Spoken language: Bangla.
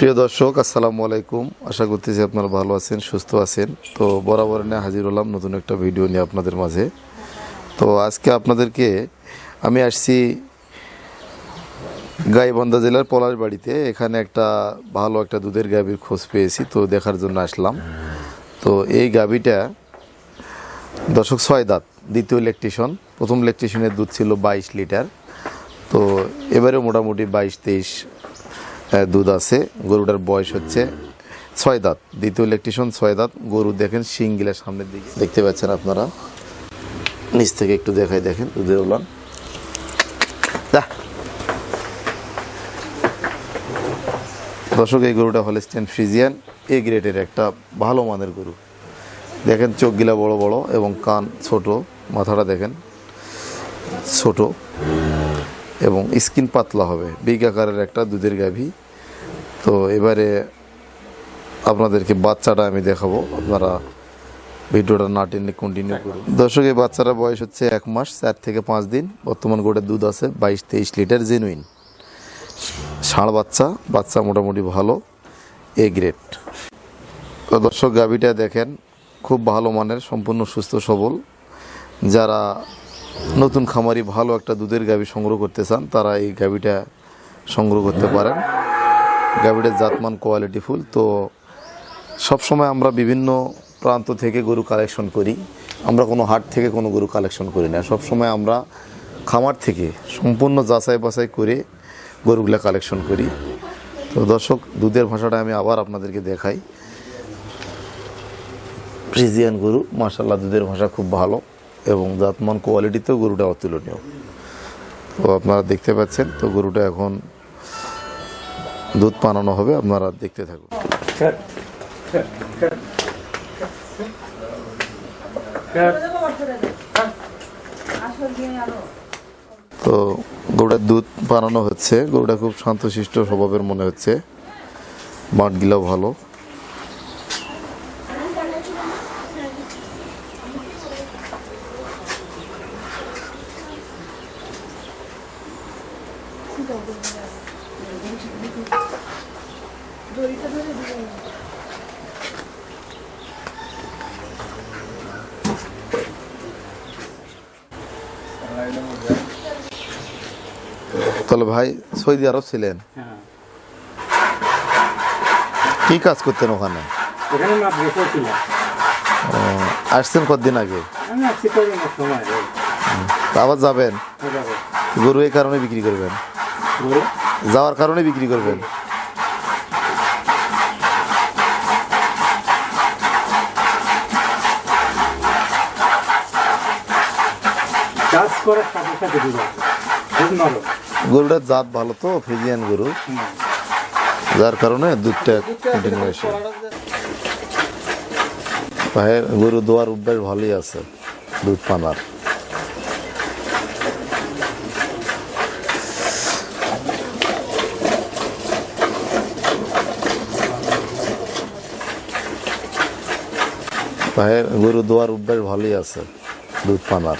প্রিয় দর্শক, আসসালামু আলাইকুম। আশা করতেছি আপনারা ভালো আছেন, সুস্থ আছেন। তো বরাবর নিয়ে হাজির হলাম নতুন একটা ভিডিও নিয়ে আপনাদের মাঝে। তো আজকে আপনাদেরকে আমি আসছি গাইবান্ধা জেলার পলাশ বাড়িতে এখানে একটা ভালো একটা দুধের গাভীর খোঁজ পেয়েছি, তো দেখার জন্য আসলাম। তো এই গাভীটা দর্শক ছয় দাঁত, দ্বিতীয় ইলেকট্রিশন প্রথম ইলেকট্রিশনের দুধ ছিল বাইশ লিটার। তো এবারে মোটামুটি বাইশ তেইশ দুধ আছে, গরুটার বয়স হচ্ছে ছয় দাঁত। দ্বিতীয় ইলেকট্রিশন ছয় দাঁত, গরু দেখেন শিংগুলা সামনের দিকে। দেখতে পাচ্ছেন আপনারা? নিচ থেকে একটু দেখাই, দেখেন দুধের উলান। দর্শক, এই গরুটা হলেস্টেন ফ্রিজিয়ান এ গ্রেডের একটা ভালো মানের গরু। দেখেন চোখগুলা বড় বড় এবং কান ছোট, মাথাটা দেখেন ছোট। এবং স্কিন পাতলা হবে। বিগ আকারের একটা দুধের গাভী। তো এবারে আপনাদেরকে বাচ্চাটা আমি দেখাবো। আপনারা ভিডিওটা না টেনে কন্টিনিউ করুন। দর্শক এই বাচ্চাটার বয়স হচ্ছে এক মাস চার থেকে পাঁচ দিন। বর্তমান গোটের দুধ আছে বাইশ তেইশ লিটার জেনুইন ষাঁড় বাচ্চা বাচ্চা মোটামুটি ভালো এ গ্রেড তো দর্শক গাভীটা দেখেন খুব ভালো মানের সম্পূর্ণ সুস্থ সবল। যারা নতুন খামারি ভালো একটা দুধের গাভী সংগ্রহ করতে চান, তারা এই গাভীটা সংগ্রহ করতে পারেন। গাভীটার জাতমান কোয়ালিটি ফুল। তো সবসময় আমরা বিভিন্ন প্রান্ত থেকে গরু কালেকশন করি। আমরা কোনো হাট থেকে কোনো গরু কালেকশন করি না। সবসময় আমরা খামার থেকে সম্পূর্ণ যাচাই বাছাই করে গরুগুলা কালেকশন করি। তো দর্শক, দুধের ভাষাটা আমি আবার আপনাদেরকে দেখাই। ফ্রিজিয়ান গরু মার্শাল্লাহ দুধের ভাষা খুব ভালো। এবং জাতমান কোয়ালিটিতেও গরুটা অতুলনীয়। তো আপনারা দেখতে পাচ্ছেন, তো গরুটা এখন দুধ পানানো হবে, আপনারা দেখতে থাকুন। তো গরুটার দুধ বানানো হচ্ছে, গরুটা খুব শান্তশিষ্ট স্বভাবের মনে হচ্ছে। মাঠগুলো ভালো। তাহলে ভাই সৌদি আরব ছিলেন। হ্যাঁ কি কাজ করতেন ওখানে? আসছেন কতদিন আগে? আবার যাবেন? গরু এই কারণে বিক্রি করবেন? যাওয়ার কারণে বিক্রি করবেন। গরুটার জাত ভালো তো ফিজিয়ান গরু। যার কারণে দুধটা কন্টিনিউ আসে ভাইয়ের গরু দোয়ার অভ্যাস ভালোই আছে দুধ পানার। ভাইয়ের গরু দোয়ার অভ্যাস ভালোই আছে দুধ পানার।